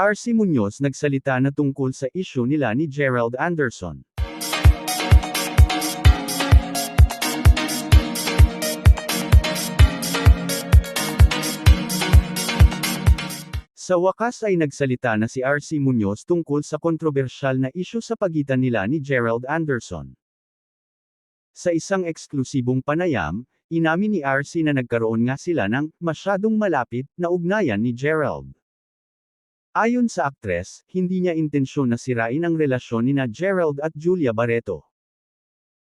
RC Munoz nagsalita na tungkol sa isyu nila ni Gerald Anderson. Sa wakas ay nagsalita na si RC Munoz tungkol sa kontrobersyal na isyu sa pagitan nila ni Gerald Anderson. Sa isang eksklusibong panayam, inamin ni RC na nagkaroon nga sila ng masyadong malapit na ugnayan ni Gerald. Ayon sa aktres, hindi niya intensyon na sirain ang relasyon ni na Gerald at Julia Barreto.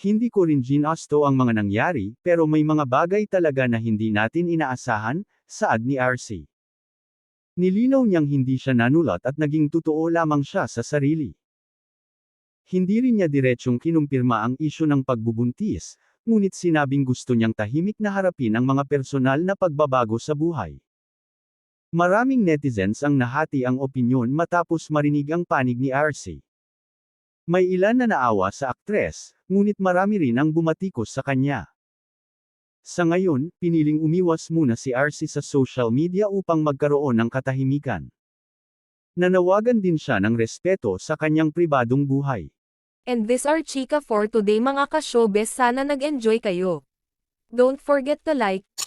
Hindi ko rin ginasto ang mga nangyari, pero may mga bagay talaga na hindi natin inaasahan, saad ni RC. Nilinaw niyang hindi siya nanulat at naging totoo lamang siya sa sarili. Hindi rin niya diretsyong kinumpirma ang isyu ng pagbubuntis, ngunit sinabing gusto niyang tahimik na harapin ang mga personal na pagbabago sa buhay. Maraming netizens ang nahati ang opinyon matapos marinig ang panig ni RC. May ilan na naawa sa aktres, ngunit marami rin ang bumatikos sa kanya. Sa ngayon, piniling umiwas muna si RC sa social media upang magkaroon ng katahimikan. Nanawagan din siya ng respeto sa kanyang pribadong buhay. And this are Chika for today mga ka-showbiz sana nag-enjoy kayo. Don't forget to like,